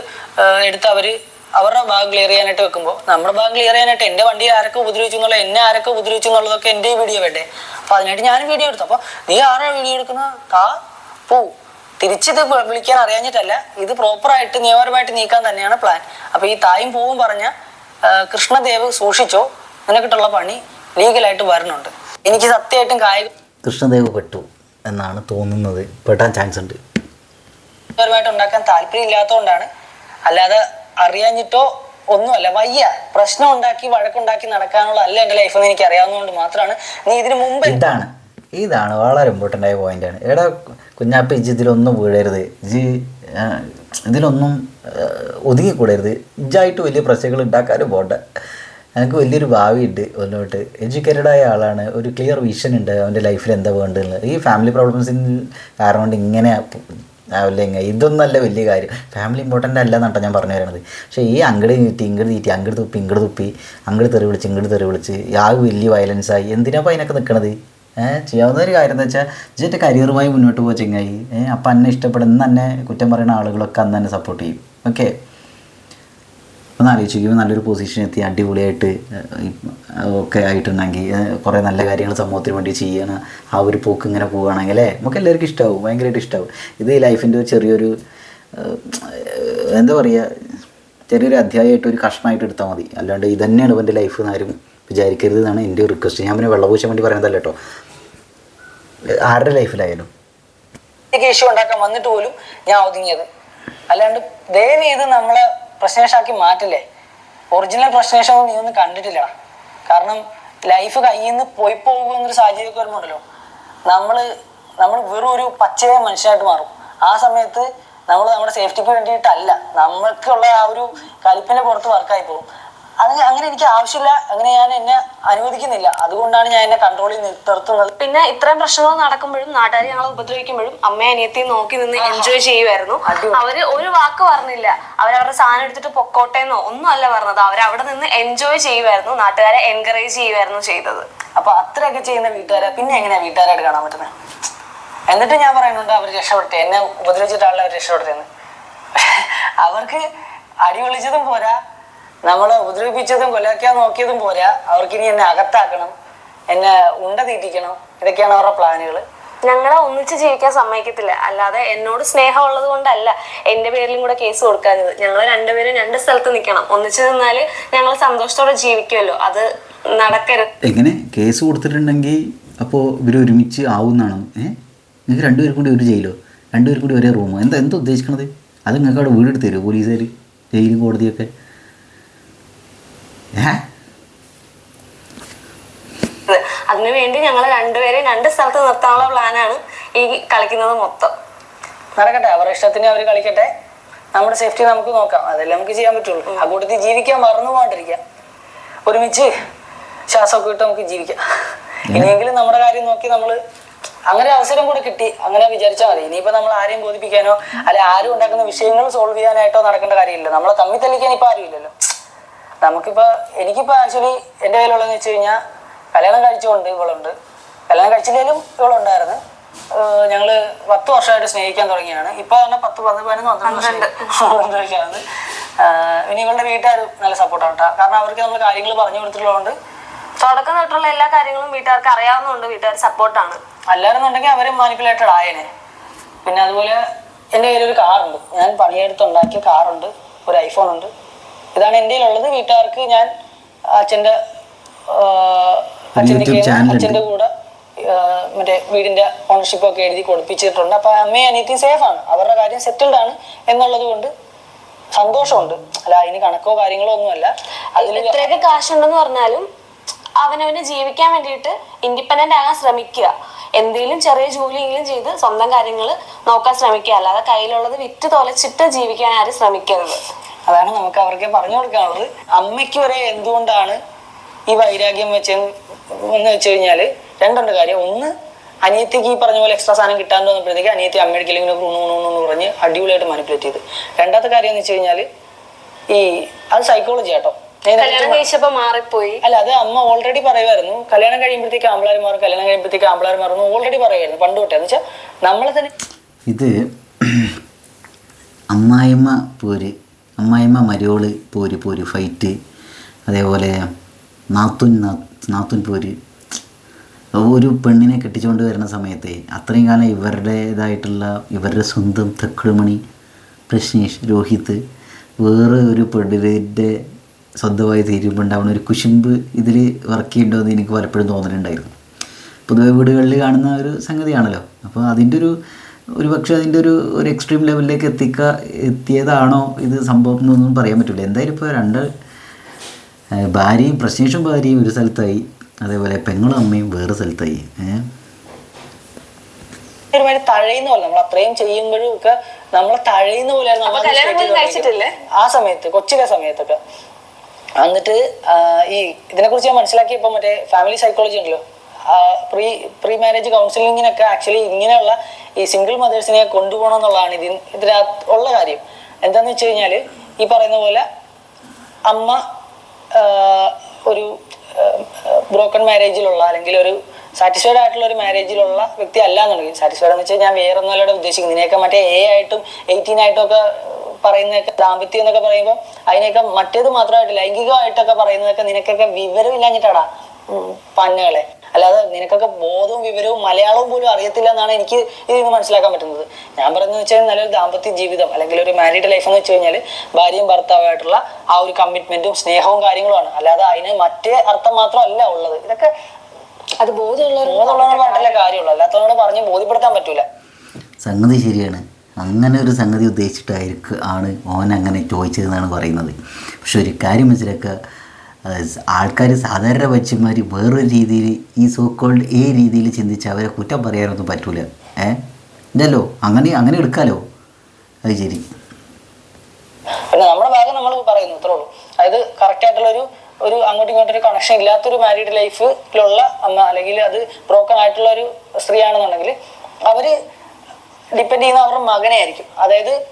എടുത്ത് അവർ അവരുടെ ഭാഗം ക്ലിയർ ചെയ്യാനായിട്ട് വെക്കുമ്പോൾ നമ്മുടെ ഭാഗം ക്ലിയർ ചെയ്യാനായിട്ട് എന്റെ വണ്ടി ആരൊക്കെ ഉപദ്രവിച്ചു എന്നുള്ള എന്നെ ആരൊക്കെ ഉപദ്രവിച്ചു എന്നുള്ളതൊക്കെ എന്റെ വീഡിയോ വേണ്ടേ? അപ്പൊ അതിനായിട്ട് ഞാനും വീഡിയോ എടുത്തു. അപ്പൊ നീ ആരാ വീഡിയോ എടുക്കുന്ന കാ പോ. തിരിച്ചിത് വിളിക്കാൻ അറിയാഞ്ഞിട്ടല്ല ഇത് പ്രോപ്പറായിട്ട് നിയമപരമായിട്ട് നീക്കാൻ തന്നെയാണ് പ്ലാൻ അപ്പൊ ഈ തായും പൂവും പറഞ്ഞ കൃഷ്ണദേവ് സൂക്ഷിച്ചോ? നിനക്കിട്ടുള്ള പണി ലീഗലായിട്ട് വരണുണ്ട്. എനിക്ക് സത്യമായിട്ടും കായിക കൃഷ്ണദേവ് പെട്ടു എന്നാണ് തോന്നുന്നത്. പെട്ടാൻ ചാൻസ് ഉണ്ട്. ഉണ്ടാക്കാൻ താല്പര്യം ഇല്ലാത്തതുകൊണ്ടാണ് അല്ലാതെ അറിയാഞ്ഞിട്ടോ ഒന്നുമല്ല വയ്യ. പ്രശ്നം ഉണ്ടാക്കി വഴക്കുണ്ടാക്കി നടക്കാനുള്ള അല്ല എന്റെ ലൈഫ് എനിക്ക് അറിയാവുന്നതുകൊണ്ട് മാത്രമാണ് നീ ഇതിനു മുമ്പ് എന്താണ് ഇതാണ്. വളരെ ഇമ്പോർട്ടന്റ് ആയ ആണ്. എടാ കുഞ്ഞാപ്പ ഇജ് ഇതിലൊന്നും വീഴരുത്. ജി ഇതിലൊന്നും ഒതുങ്ങിക്കൂടരുത്. ഇജ്ജായിട്ട് വലിയ പ്രശ്നങ്ങൾ ഉണ്ടാക്കാനും പോണ്ട. എനിക്ക് വലിയൊരു ഭാവിയുണ്ട് മുന്നോട്ട് എഡ്യൂക്കേറ്റഡ് ആയ ആളാണ്. ഒരു ക്ലിയർ വിഷൻ ഉണ്ട് അവന്റെ ലൈഫിൽ എന്താ വേണ്ടത് ഈ ഫാമിലി പ്രോബ്ലംസിന് കാരണം കൊണ്ട് ഇങ്ങനെ ആവില്ല ഇങ്ങനെ ഇതൊന്നല്ല വലിയ കാര്യം. ഫാമിലി ഇമ്പോർട്ടന്റ് അല്ല എന്നാട്ടോ ഞാൻ പറഞ്ഞു തരണത് പക്ഷേ ഈ അങ്ങട് നീട്ടി ഇങ്ങട് നീട്ടി അങ്ങട് തുപ്പി ഇങ്ങട് തുപ്പി അങ്ങട് തെറി വിളിച്ച് ഇങ്ങട് തെറി വിളിച്ച് ആ വലിയ വയലൻസ് ആയി. എന്തിനാ അതിനൊക്കെ നിൽക്കണത് ചെയ്യാവുന്ന ഒരു കാര്യം എന്ന് വെച്ചാൽ ഇജ്ജന്റെ കരിയറുമായി മുന്നോട്ട് പോയി ചെങ്ങായി. അപ്പം എന്നെ ഇഷ്ടപ്പെടുന്ന തന്നെ കുറ്റം പറയുന്ന ആളുകളൊക്കെ അന്ന് തന്നെ സപ്പോർട്ട് ചെയ്യും. ഓക്കെ ഒന്ന് ആലോചിക്കുമ്പോൾ നല്ലൊരു പൊസിഷൻ എത്തി അടിപൊളിയായിട്ട് ഒക്കെ ആയിട്ടുണ്ടെങ്കിൽ കുറേ നല്ല കാര്യങ്ങൾ സമൂഹത്തിന് വേണ്ടി ചെയ്യണ. ആ ഒരു പോക്ക് ഇങ്ങനെ പോവുകയാണെങ്കിൽ അല്ലേ? നമുക്ക് എല്ലാവർക്കും ഇഷ്ടമാവും ഭയങ്കരമായിട്ട് ഇഷ്ടമാവും ഇത് ലൈഫിന്റെ ഒരു ചെറിയൊരു എന്താ പറയുക ചെറിയൊരു അധ്യായമായിട്ട് ഒരു കഷ്ണമായിട്ട് എടുത്താൽ മതി. അല്ലാണ്ട് ഇത് തന്നെയാണ് ഇവന്റെ ലൈഫ് എന്ന് ആരും വിചാരിക്കരുത് എന്നാണ് എന്റെ റിക്വസ്റ്റ് ഞാൻ പിന്നെ വെള്ളപൂശാൻ വേണ്ടി പറയുന്നതല്ല കേട്ടോ. ആരുടെ ലൈഫിലായാലും ഇഷ്യൂ ഉണ്ടാക്കാൻ വന്നിട്ട് പോലും ഞാൻ ഒതുങ്ങിയത്. അല്ലാണ്ട് ദയവ് ചെയ്ത് നമ്മളെ പ്രശ്നേഷാക്കി മാറ്റില്ലേ? ഒറിജിനൽ പ്രശ്നേഷം നീ ഒന്നും കണ്ടിട്ടില്ല കാരണം ലൈഫ് കയ്യിൽ നിന്ന് പോയി പോകുന്ന ഒരു സാഹചര്യമൊക്കെ വരുമ്പോണ്ടല്ലോ നമ്മൾ നമ്മൾ വെറും ഒരു പച്ചയായ മനുഷ്യനായിട്ട് മാറും. ആ സമയത്ത് നമ്മൾ നമ്മുടെ സേഫ്റ്റിക്ക് വേണ്ടിയിട്ടല്ല നമ്മൾക്കുള്ള ആ ഒരു കലിപ്പിന്റെ പുറത്ത് വർക്കായി പോകും. അത് അങ്ങനെ എനിക്ക് ആവശ്യമില്ല. അങ്ങനെ ഞാൻ എന്നെ അനുവദിക്കുന്നില്ല. അതുകൊണ്ടാണ് ഞാൻ എന്നെ കൺട്രോളിൽ നിർത്തുന്നത്. പിന്നെ ഇത്രയും പ്രശ്നങ്ങൾ നടക്കുമ്പോഴും നാട്ടുകാർ ഞങ്ങളെ ഉപദ്രവിക്കുമ്പോഴും അമ്മയും അനിയത്തിയും നോക്കി നിന്ന് എൻജോയ് ചെയ്യുമായിരുന്നു. അവർ ഒരു വാക്ക് പറഞ്ഞില്ല. അവരവരുടെ സാധനം എടുത്തിട്ട് പൊക്കോട്ടേന്നോ ഒന്നും അല്ല പറഞ്ഞത്. അവരവിടെ നിന്ന് എൻജോയ് ചെയ്യുമായിരുന്നു. നാട്ടുകാരെ എൻകറേജ് ചെയ്യുമായിരുന്നു ചെയ്തത്. അപ്പൊ അത്രയൊക്കെ ചെയ്യുന്ന വീട്ടുകാരെ പിന്നെ എങ്ങനെയാ വീട്ടുകാരായിട്ട് കാണാൻ പറ്റുന്നത് എന്നിട്ട് ഞാൻ പറയുന്നുണ്ട് അവർ രക്ഷപ്പെടുത്തി. എന്നെ ഉപദ്രവിച്ചിട്ടാണല്ലോ അവർ രക്ഷപ്പെടുത്തിയെന്ന്. അവർക്ക് അടി വിളിച്ചതും പോരാ. നമ്മളെ ഉപദ്രവിപ്പിച്ചതും കൊലക്കാൻ നോക്കിയതും പോരാ. അവർക്കിനി എന്നെ അകത്താക്കണം എന്നെ ഉണ്ട തീറ്റിക്കണം. ഇതൊക്കെയാണ് അവരുടെ പ്ലാനുകൾ ഞങ്ങളെ ഒന്നിച്ച് ജീവിക്കാൻ സമ്മതിക്കത്തില്ല. അല്ലാതെ എന്നോട് സ്നേഹമുള്ളത് കൊണ്ടല്ല എന്റെ പേരിലും കൂടെ കേസ് കൊടുക്കാഞ്ഞത്. ഞങ്ങൾ രണ്ടുപേരും രണ്ട് സ്ഥലത്ത് നിൽക്കണം ഒന്നിച്ചു നിന്നാൽ ഞങ്ങൾ സന്തോഷത്തോടെ ജീവിക്കുമല്ലോ. അത് നടക്കരുത്. എങ്ങനെ? കേസ് കൊടുത്തിട്ടുണ്ടെങ്കിൽ അപ്പോ ഇവർ ഒരുമിച്ച് ആവുന്നതാണ് ഏഹ് നിങ്ങൾക്ക് രണ്ടുപേർക്കും കൂടി ഒരു ജയിലോ? രണ്ടുപേർ കൂടി ഒരേ റൂമോ? എന്താ എന്താ ഉദ്ദേശിക്കണത്? അത് നിങ്ങൾക്ക് അവിടെ വീട് എടുത്ത് തരുമോ പോലീസുകാർ ജയിലും കോടതിയൊക്കെ? അതിനുവേണ്ടി ഞങ്ങൾ രണ്ടുപേരെയും രണ്ട് സ്ഥലത്ത് നിർത്താനുള്ള പ്ലാനാണ് ഈ കളിക്കുന്നത് മൊത്തം. നടക്കട്ടെ അവരുടെ ഇഷ്ടത്തിന് അവർ കളിക്കട്ടെ. നമ്മുടെ സേഫ്റ്റി നമുക്ക് നോക്കാം. അതല്ലേ നമുക്ക് ചെയ്യാൻ പറ്റുള്ളൂ. ആ കൂട്ടത്തിൽ ജീവിക്കാൻ മറന്നു പോകാണ്ടിരിക്കാം ഒരുമിച്ച് ശ്വാസമൊക്കെ ഇട്ട് നമുക്ക് ജീവിക്കാം. ഇനിയെങ്കിലും നമ്മുടെ കാര്യം നോക്കി നമ്മൾ അങ്ങനെ അവസരം കൂടെ കിട്ടി. അങ്ങനെ വിചാരിച്ചാൽ മതി. ഇനിയിപ്പോ നമ്മൾ ആരെയും ബോധിപ്പിക്കാനോ അല്ലെ ആരും ഉണ്ടാക്കുന്ന വിഷയങ്ങൾ സോൾവ് ചെയ്യാനായിട്ടോ നടക്കേണ്ട കാര്യമില്ല. നമ്മളെ തമ്മിൽ തെളിക്കാൻ ഇപ്പൊ ആരും നമുക്കിപ്പോ എനിക്കിപ്പോ ആക്ച്വലി എന്റെ കയ്യിലുള്ളതെന്ന് വെച്ച് കഴിഞ്ഞാൽ കല്യാണം കഴിച്ചുകൊണ്ട് ഇവളുണ്ട്. കല്യാണം കഴിച്ചില്ലെങ്കിലും ഇവളുണ്ടായിരുന്നു. ഞങ്ങൾ പത്ത് വർഷമായിട്ട് സ്നേഹിക്കാൻ തുടങ്ങിയാണ്. ഇപ്പൊ തന്നെ പത്ത് പത്ത് പതിനൊന്ന് പന്ത്രണ്ട് വർഷം പന്ത്രണ്ട്. വർഷമാണ് ഇനി ഇവളുടെ വീട്ടുകാർ നല്ല സപ്പോർട്ടാണ് കേട്ടോ കാരണം അവർക്ക് നമ്മൾ കാര്യങ്ങൾ പറഞ്ഞു കൊടുത്തിട്ടുള്ളതുകൊണ്ട് തുടക്കം തൊട്ടുള്ള എല്ലാ കാര്യങ്ങളും വീട്ടുകാർക്ക് അറിയാവുന്നതുകൊണ്ട് വീട്ടുകാർ സപ്പോർട്ടാണ്. അല്ലായിരുന്നുണ്ടെങ്കിൽ അവരും മാനിപ്പുലേറ്റഡ് ആയേനെ. പിന്നെ അതുപോലെ എന്റെ കയ്യിൽ ഒരു കാറുണ്ട്. ഞാൻ പണിയെടുത്തുണ്ടാക്കിയ കാറുണ്ട്. ഒരു ഐഫോൺ ഉണ്ട്. ഇതാണ് എന്റെ ഉള്ളത് വീട്ടുകാർക്ക് ഞാൻ അച്ഛന്റെ അച്ഛന്റെ കൂടെ മറ്റേ വീടിന്റെ ഓണർഷിപ്പ് ഒക്കെ എഴുതി കൊടുപ്പിച്ചിട്ടുണ്ട്. അപ്പൊ അമ്മയും അനിയത്തിയും സേഫ് ആണ്. അവരുടെ കാര്യം സെറ്റിൽഡ് ആണ് എന്നുള്ളത് കൊണ്ട് സന്തോഷമുണ്ട്. അല്ല അതിന് കണക്കോ കാര്യങ്ങളോ ഒന്നുമല്ല. അതിൽ എത്രയൊക്കെ കാശുണ്ടെന്ന് പറഞ്ഞാലും അവനവന് ജീവിക്കാൻ വേണ്ടിയിട്ട് ഇൻഡിപെൻഡന്റ് ആകാൻ ശ്രമിക്കുക. എന്തെങ്കിലും ചെറിയ ജോലിയെങ്കിലും ചെയ്ത് സ്വന്തം കാര്യങ്ങൾ നോക്കാൻ ശ്രമിക്കുക. അല്ലാതെ കയ്യിലുള്ളത് വിറ്റ് തൊലച്ചിട്ട് ജീവിക്കാൻ ആരും ശ്രമിക്കരുത്. അതാണ് നമുക്ക് അവർക്ക് പറഞ്ഞു കൊടുക്കാനുള്ളത്. അമ്മയ്ക്ക് വരെ എന്തുകൊണ്ടാണ് ഈ വൈരാഗ്യം വെച്ചെന്ന് എന്ന് വെച്ച് കഴിഞ്ഞാൽ രണ്ടുണ്ട് കാര്യം. ഒന്ന് അനിയത്തിക്ക് ഈ പറഞ്ഞ പോലെ എക്സ്ട്രാ സാധനം കിട്ടാണ്ട് വന്നപ്പോഴത്തേക്ക് അനിയത്തി അമ്മയുടെ ഇങ്ങനെ ഊണു ഊണു പറഞ്ഞ് അടിപൊളിയായിട്ട് മാനിപ്പുലേറ്റ് ചെയ്ത്. രണ്ടാമത്തെ കാര്യം എന്ന് വെച്ച് കഴിഞ്ഞാൽ ഈ അത് സൈക്കോളജി ആട്ടോ. മാറിപ്പോയി. അല്ല അത് അമ്മ ഓൾറെഡി പറയുമായിരുന്നു. കല്യാണം കഴിയുമ്പോഴത്തേക്ക് ആമ്പിളാർ മാറും കല്യാണം കഴിയുമ്പോഴത്തേക്ക് ആമ്പിളാർ മാറും ഓൾറെഡി പറയുമായിരുന്നു പണ്ട് തൊട്ടേ. എന്ന് വെച്ചാൽ നമ്മളെ തന്നെ ഇത് അമ്മായിമ്മ പോര് അമ്മായിമ്മ മരിയോൾ പോര് പോര് ഫൈറ്റ് അതേപോലെ നാത്തുൻ നാത്തുൻ പോര്. ഒരു പെണ്ണിനെ കെട്ടിച്ചുകൊണ്ട് വരുന്ന സമയത്തെ അത്രയും കാലം ഇവരുടേതായിട്ടുള്ള ഇവരുടെ സ്വന്തം തക്കിടുമണി പ്രശ്നേഷ് രോഹിത് വേറെ ഒരു പെണ്ണിന്റെ സ്വന്തമായി തീരുമ്പോൾ ഉണ്ടാവുന്ന ഒരു കുശുമ്പ് ഇതിൽ വർക്ക് ചെയ്യണ്ടോ എന്ന് എനിക്ക് പലപ്പോഴും തോന്നലുണ്ടായിരുന്നു. പൊതുവെ വീടുകളിൽ കാണുന്ന ഒരു സംഗതിയാണല്ലോ. അപ്പോൾ അതിന്റെ ഒരു ഒരു പക്ഷേ അതിന്റെ ഒരു ഒരു എക്സ്ട്രീം ലെവലിലേക്ക് എത്തിക്കുക എത്തിയതാണോ ഇത് സംഭവം എന്നൊന്നും പറയാൻ പറ്റില്ല. എന്തായാലും ഇപ്പോൾ രണ്ട് ഭാര്യയും പ്രശ്നേഷും ഭാര്യയും ഒരു സ്ഥലത്തായി. അതേപോലെ പെങ്ങളും അമ്മയും വേറെ സ്ഥലത്തായി. ഏഹ് ഒരുമാതിരി തഴയുന്ന പോലെ നമ്മൾ അത്രയും ചെയ്യുമ്പോഴും ഒക്കെ നമ്മളെ തഴയുന്ന പോലെയായിരുന്നു? ആ സമയത്ത് കൊച്ചിലെ സമയത്തൊക്കെ. എന്നിട്ട് ഈ ഇതിനെ കുറിച്ച് ഞാൻ മനസ്സിലാക്കിയപ്പോ മറ്റേ ഫാമിലി സൈക്കോളജി ഉണ്ടല്ലോ. പ്രീ പ്രീ മാരേജ് കൗൺസിലിങ്ങിനൊക്കെ ആക്ച്വലി ഇങ്ങനെയുള്ള ഈ സിംഗിൾ മദേഴ്സിനെ കൊണ്ടുപോകണം എന്നുള്ളതാണ് ഇതിന് ഇതിനകത്ത് ഉള്ള കാര്യം. എന്താന്ന് വെച്ച് കഴിഞ്ഞാൽ ഈ പറയുന്ന പോലെ അമ്മ ഒരു ബ്രോക്കൺ മാരേജിലുള്ള അല്ലെങ്കിൽ ഒരു സാറ്റിസ്ഫൈഡ് ആയിട്ടുള്ള ഒരു മാരേജിലുള്ള വ്യക്തി അല്ല എന്നുണ്ടെങ്കിൽ സാറ്റിസ്ഫൈഡ് എന്ന് വെച്ചാൽ ഞാൻ വേറെ ഒന്നുമല്ല ഉദ്ദേശിക്കുന്നത്. ഇതിനെയൊക്കെ മറ്റേ എ ആയിട്ടും എയ്റ്റീൻ ആയിട്ടും ഒക്കെ പറയുന്നതൊക്കെ ദാമ്പത്യം എന്നൊക്കെ പറയുമ്പോൾ അതിനെയൊക്കെ മറ്റേത് മാത്രമായിട്ട് ലൈംഗികമായിട്ടൊക്കെ പറയുന്നതൊക്കെ നിനക്കൊക്കെ വിവരമില്ലാഞ്ഞിട്ടാടാ പന്നകളെ. അല്ലാതെ നിനക്കൊക്കെ ബോധവും വിവരവും മലയാളവും പോലും അറിയത്തില്ല എന്നാണ് എനിക്ക് ഇതിൽ നിന്ന് മനസ്സിലാക്കാൻ പറ്റുന്നത്. ഞാൻ പറയുന്നത് വെച്ചാൽ നല്ലൊരു ദാമ്പത്യ ജീവിതം അല്ലെങ്കിൽ ഒരു മാരീഡ് ലൈഫ് എന്ന് വെച്ച് കഴിഞ്ഞാൽ ഭാര്യയും ഭർത്താവായിട്ടുള്ള ആ ഒരു കമ്മിറ്റ്മെന്റും സ്നേഹവും കാര്യങ്ങളുമാണ്. അല്ലാതെ അതിന് മറ്റേ അർത്ഥം മാത്രമല്ല ഉള്ളത്. ഇതൊക്കെ അത് ബോധമുള്ളവർ ബോധമുള്ളവർ പറഞ്ഞിട്ടുള്ള കാര്യമുള്ളൂ. അല്ലാത്തവരോട് പറഞ്ഞ് ബോധ്യപ്പെടുത്താൻ പറ്റൂല. സംഗതി ശരിയാണ്. അങ്ങനെ ഒരു സംഗതി ഉദ്ദേശിച്ചിട്ടായിരിക്കും ആണ് ഓൻ അങ്ങനെ ചോദിച്ചതെന്നാണ് പറയുന്നത്. പക്ഷെ ഒരു കാര്യം മനസ്സിലാക്കുക. ആൾക്കാർ സാധാരണ മനുഷ്യന്മാർ വേറൊരു രീതിയിൽ ഈ സോക്കോൾഡ് കോൾഡ് ഈ രീതിയിൽ ചിന്തിച്ച് അവരെ കുറ്റം പറയാനൊന്നും പറ്റൂല. ഏ? ഇല്ലല്ലോ? അങ്ങനെ അങ്ങനെ എടുക്കാലോ? അത് ശരി. നമ്മുടെ ഭാഗം നമ്മൾ പറയുന്നു അത്രേ ഉള്ളൂ. അതായത് കറക്റ്റ് ആയിട്ടുള്ള ഒരു ഒരു അങ്ങോട്ടും ഇങ്ങോട്ടും ഒരു കണക്ഷൻ ഇല്ലാത്തൊരു മാരീഡ് ലൈഫിലുള്ള അമ്മ അല്ലെങ്കിൽ അത് ബ്രോക്കൺ ആയിട്ടുള്ള ഒരു സ്ത്രീ ആണെന്നുണ്ടെങ്കിൽ അവർ ഡിപ്പെൻഡ് ചെയ്യുന്ന അവരുടെ മകനെ ആയിരിക്കും അതായത്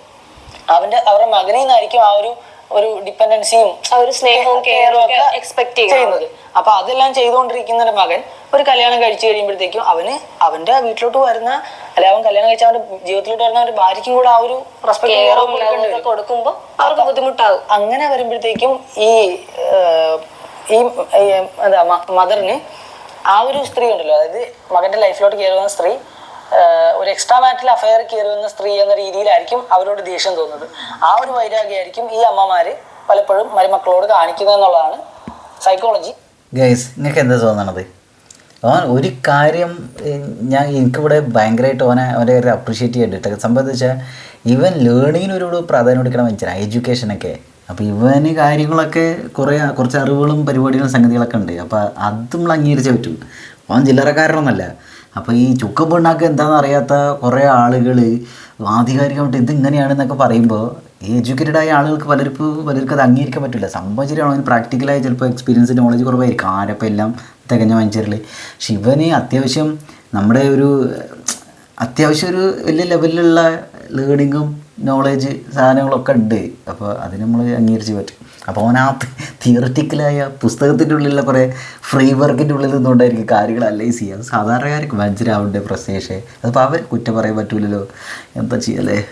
അവന്റെ അവരുടെ മകനിൽ നിന്നായിരിക്കും ആ ഒരു ഒരു ഡിപ്പെൻഡൻസിയും ഒരു സ്നേഹവും കെയറും എക്സ്പെക്ട് ചെയ്യുന്നത്. അപ്പൊ അതെല്ലാം ചെയ്തുകൊണ്ടിരിക്കുന്ന ഒരു മകൻ ഒരു കല്യാണം കഴിച്ചു കഴിയുമ്പോഴത്തേക്കും അവന് അവന്റെ വീട്ടിലോട്ട് വരുന്ന അല്ലെ അവൻ കല്യാണം കഴിച്ച അവന്റെ ജീവിതത്തിലോട്ട് വരുന്ന അവന്റെ ഭാര്യയ്ക്കും കൂടെ ആ ഒരു റെസ്പെക്ട് കെയറും ഒക്കെ കൊടുക്കുമ്പോ അവർക്ക് ബുദ്ധിമുട്ടാകും അങ്ങനെ വരുമ്പോഴത്തേക്കും ഈ ഈ എന്താ മദറിന് ആ ഒരു സ്ത്രീ ഉണ്ടല്ലോ. അതായത് മകന്റെ ലൈഫിലോട്ട് കയറി വന്ന സ്ത്രീ ഒരു എക്സ്ട്രാ മാറ്റിൽ അഫയർ കയറി വന്ന സ്ത്രീ എന്ന രീതിയിലായിരിക്കും അവരോട് ദേഷ്യം തോന്നുന്നത്. ആ ഒരു വൈരാഗ്യമായിരിക്കും ഈ അമ്മമാര് പലപ്പോഴും മരുമക്കളോട് കാണിക്കുന്നത് എന്നുള്ളതാണ് സൈക്കോളജി ഗൈസ് നിങ്ങൾക്ക് എന്താ തോന്നണത്? അവൻ ഒരു കാര്യം ഞാൻ എനിക്കിവിടെ ഭയങ്കരമായിട്ട് ഓനെ അവരെ അപ്രീഷിയേറ്റ് ചെയ്യേണ്ടിട്ട് സംഭവം വെച്ചാൽ ഇവൻ ലേണിങ്ങിന് ഒരു പ്രാധാന്യം കൊടുക്കണം മനുഷ്യനാണ് എഡ്യൂക്കേഷനൊക്കെ അപ്പോൾ ഇവന് കാര്യങ്ങളൊക്കെ കുറേ കുറച്ച് അറിവുകളും പരിപാടികളും സംഗതികളൊക്കെ ഉണ്ട്. അപ്പോൾ അത് അംഗീകരിച്ചേ പറ്റൂ. അവൻ ചില്ലറക്കാരനൊന്നല്ല അപ്പോൾ ഈ ചുക്ക പിണ്ണാക്ക് എന്താണെന്ന് അറിയാത്ത കുറേ ആളുകൾ ആധികാരികമായിട്ട് ഇത് ഇങ്ങനെയാണെന്നൊക്കെ പറയുമ്പോൾ ഈ എഡ്യൂക്കേറ്റഡ് ആയ ആളുകൾക്ക് പലർക്കും പലർക്കും അത് അംഗീകരിക്കാൻ പറ്റില്ല. സംഭവം ശരിയാണോ? അതിന് പ്രാക്ടിക്കലായി ചിലപ്പോൾ എക്സ്പീരിയൻസ് നോളജ് കുറവായിരിക്കും. ആരപ്പം എല്ലാം തികഞ്ഞ മനുഷ്യരിൽ ശിവന് അത്യാവശ്യം നമ്മുടെ ഒരു അത്യാവശ്യം ഒരു വലിയ ലെവലിലുള്ള ലേണിങ്ങും നോളേജ് സാധനങ്ങളൊക്കെ ഉണ്ട്. അപ്പോൾ അതിന് നമ്മൾ അംഗീകരിച്ച് പറ്റും. അപ്പോൾ അവൻ ആ തിയററ്റിക്കലായ പുസ്തകത്തിന്റെ ഉള്ളിലുള്ള കുറേ ഫ്രീ വർക്കിന്റെ ഉള്ളിൽ നിന്നുകൊണ്ടായിരിക്കും കാര്യങ്ങൾ അനലൈസ് ചെയ്യുക. അത് സാധാരണക്കാർക്ക് മനസ്സിലാവേണ്ട പ്രശ്നേഷേ? അതിപ്പോൾ അവർ കുറ്റം പറയാൻ പറ്റൂലല്ലോ? എന്താ ചെയ്യല്ലേ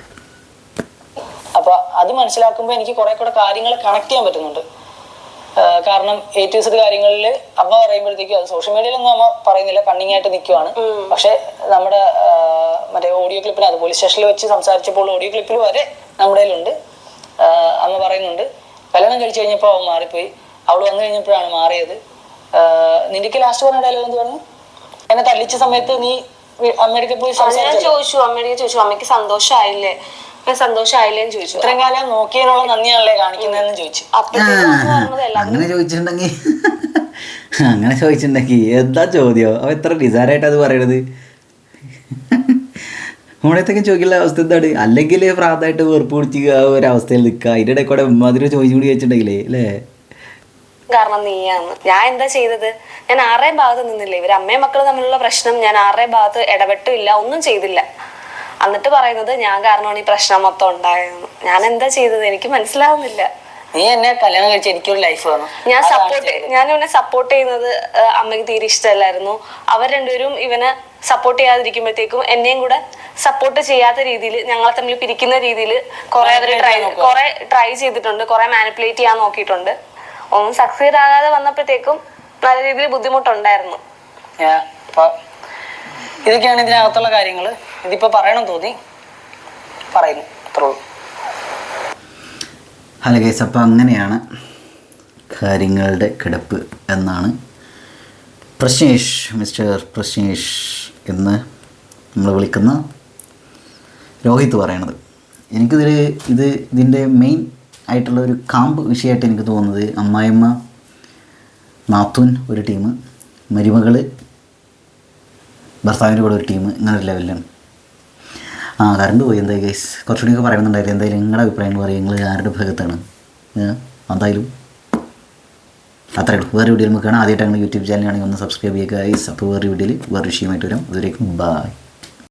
അപ്പൊ അത് മനസ്സിലാക്കുമ്പോൾ എനിക്ക് കുറെ കൂടെ കാര്യങ്ങൾ കണക്ട് ചെയ്യാൻ പറ്റുന്നുണ്ട്. കാരണം എ ടു സെഡ് കാര്യങ്ങളിൽ അമ്മ പറയുമ്പോഴത്തേക്കും അത് സോഷ്യൽ മീഡിയയിലൊന്നും അമ്മ പറയുന്നില്ല കണ്ണിങ് ആയിട്ട് നിൽക്കുവാണ് പക്ഷെ നമ്മുടെ മറ്റേ ഓഡിയോ ക്ലിപ്പിന് അത് പോലീസ് സ്റ്റേഷനിൽ വെച്ച് സംസാരിച്ചപ്പോൾ ഓഡിയോ ക്ലിപ്പിൽ വരെ നമ്മുടെ കയ്യിലുണ്ട്. അമ്മ പറയുന്നുണ്ട് കല്യാണം കഴിച്ചു കഴിഞ്ഞപ്പോൾ അവൻ മാറിപ്പോയി. അവൾ വന്നു കഴിഞ്ഞപ്പോഴാണ് മാറിയത്. നിന്റെക്ക് ലാസ്റ്റ് പറഞ്ഞ ഡയലോഗ് എന്ത് പറഞ്ഞു? എന്നെ തല്ലിച്ച സമയത്ത് നീ അമ്മയുടെ പോയി ചോദിച്ചു അമ്മയുടെ ചോദിച്ചു അമ്മയ്ക്ക് സന്തോഷമായില്ലേ ഞാൻ ചോദിച്ചു. ഇത്രയും കാലം നോക്കിയതിനുള്ള നന്ദിയാണല്ലേ കാണിക്കുന്നതെന്ന് ചോദിച്ചു. അപ്പോഴത്തേക്കും പറഞ്ഞത് എല്ലാ അങ്ങനെ ചോദിച്ചിട്ടുണ്ടെങ്കിൽ അങ്ങനെ ചോദിച്ചിട്ടുണ്ടെങ്കിൽ എന്താ ചോദ്യം? അവ എത്ര ഡിസൈറായിട്ട് അത് പറയണത്? നമ്മളത്തേക്കും ചോദിക്കുന്ന അവസ്ഥ എന്താണ്? അല്ലെങ്കിൽ പ്രാന്തമായിട്ട് വെറുപ്പ് പിടിച്ച് ആ ഒരു അവസ്ഥയിൽ നിൽക്കുക. അതിന്റെ ഇടയിൽ കൂടെ ഉമ്മാതിരി ചോദിച്ചു കൂടി വെച്ചിട്ടുണ്ടെങ്കിലേ അല്ലേ? കാരണം നീയാന്ന് ഞാൻ എന്താ ചെയ്തത്? ഞാൻ ആറേ ഭാഗത്ത് നിന്നില്ല? ഇവർ അമ്മയും മക്കളും തമ്മിലുള്ള പ്രശ്നം ഞാൻ ആറേ ഭാഗത്ത് ഇടപെട്ടില്ല ഒന്നും ചെയ്തില്ല. എന്നിട്ട് പറയുന്നത് ഞാൻ കാരണമാണ് ഈ പ്രശ്നം മൊത്തം ഉണ്ടായിരുന്നു ഞാൻ എന്താ ചെയ്തത്? എനിക്ക് മനസ്സിലാവുന്നില്ല. നീ എന്നെ കല്യാണം കഴിച്ച് എനിക്കൊരു ലൈഫ് വന്നു ഞാൻ സപ്പോർട്ട് ഞാൻ ഇവനെ സപ്പോർട്ട് ചെയ്യുന്നത് അമ്മയ്ക്ക് തീരെ ഇഷ്ടമല്ലായിരുന്നു. അവർ രണ്ടുപേരും ഇവനെ സപ്പോർട്ട് ചെയ്യാതിരിക്കുമ്പോഴത്തേക്കും എന്നെയും കൂടെ സപ്പോർട്ട് ചെയ്യാത്ത രീതിയിൽ ഞങ്ങളെ തമ്മിൽ പിരിക്കുന്ന രീതിയിൽ കുറെ അവർ ട്രൈ കുറെ ട്രൈ ചെയ്തിട്ടുണ്ട് കുറെ മാനിപ്പുലേറ്റ് ചെയ്യാൻ നോക്കിയിട്ടുണ്ട്. ഒന്നും സക്സീഡ് ആകാതെ വന്നപ്പോഴത്തേക്കും നല്ല രീതിയിൽ ബുദ്ധിമുട്ടുണ്ടായിരുന്നു. ഇതൊക്കെയാണ് ഇതിനകത്തുള്ള കാര്യങ്ങൾ ഇതിപ്പോ പറയണം തോന്നി. പറയുന്നു. അത്രേ ഉള്ളൂ. ഹലോ ഗൈസ് അപ്പോൾ അങ്ങനെയാണ് കാര്യങ്ങളുടെ കിടപ്പ് എന്നാണ് പ്രശ്നേഷ് മിസ്റ്റർ പ്രശ്നേഷ് എന്ന് നമ്മൾ വിളിക്കുന്ന രോഹിത് പറയണത്. എനിക്കിതിൽ ഇത് ഇതിന്റെ മെയിൻ ആയിട്ടുള്ള ഒരു കാമ്പ് വിഷയമായിട്ട് എനിക്ക് തോന്നുന്നത് അമ്മായിമ്മ നാത്തൂൻ ഒരു ടീം മരുമകൾ ഭർത്താവിന്റെ കൂടെ ഒരു ടീം ഇങ്ങനെ ഒരു ലെവലിലാണ് ആ കറണ്ട് പോയി. എന്തായി ഗൈസ് കുറച്ചുകൂടിയൊക്കെ പറയുന്നുണ്ടായിരുന്നു എന്തായാലും നിങ്ങളുടെ അഭിപ്രായങ്ങൾ പറയും. നിങ്ങൾ ആരുടെ ഭാഗത്താണ്? എന്തായാലും അത്രേ ഉള്ളൂ. വേറെ വീഡിയോയിൽ നമുക്ക് കാണാം. ആദ്യമായിട്ടാണ് യൂട്യൂബ് ചാനലാണെങ്കിൽ ഒന്ന് സബ്സ്ക്രൈബ് ചെയ്യുക ഗൈസ് അപ്പോൾ വേറെ വീഡിയോയിൽ വേറെ വിഷയമായിട്ട് വരാം. അതുവരേക്കും ബൈ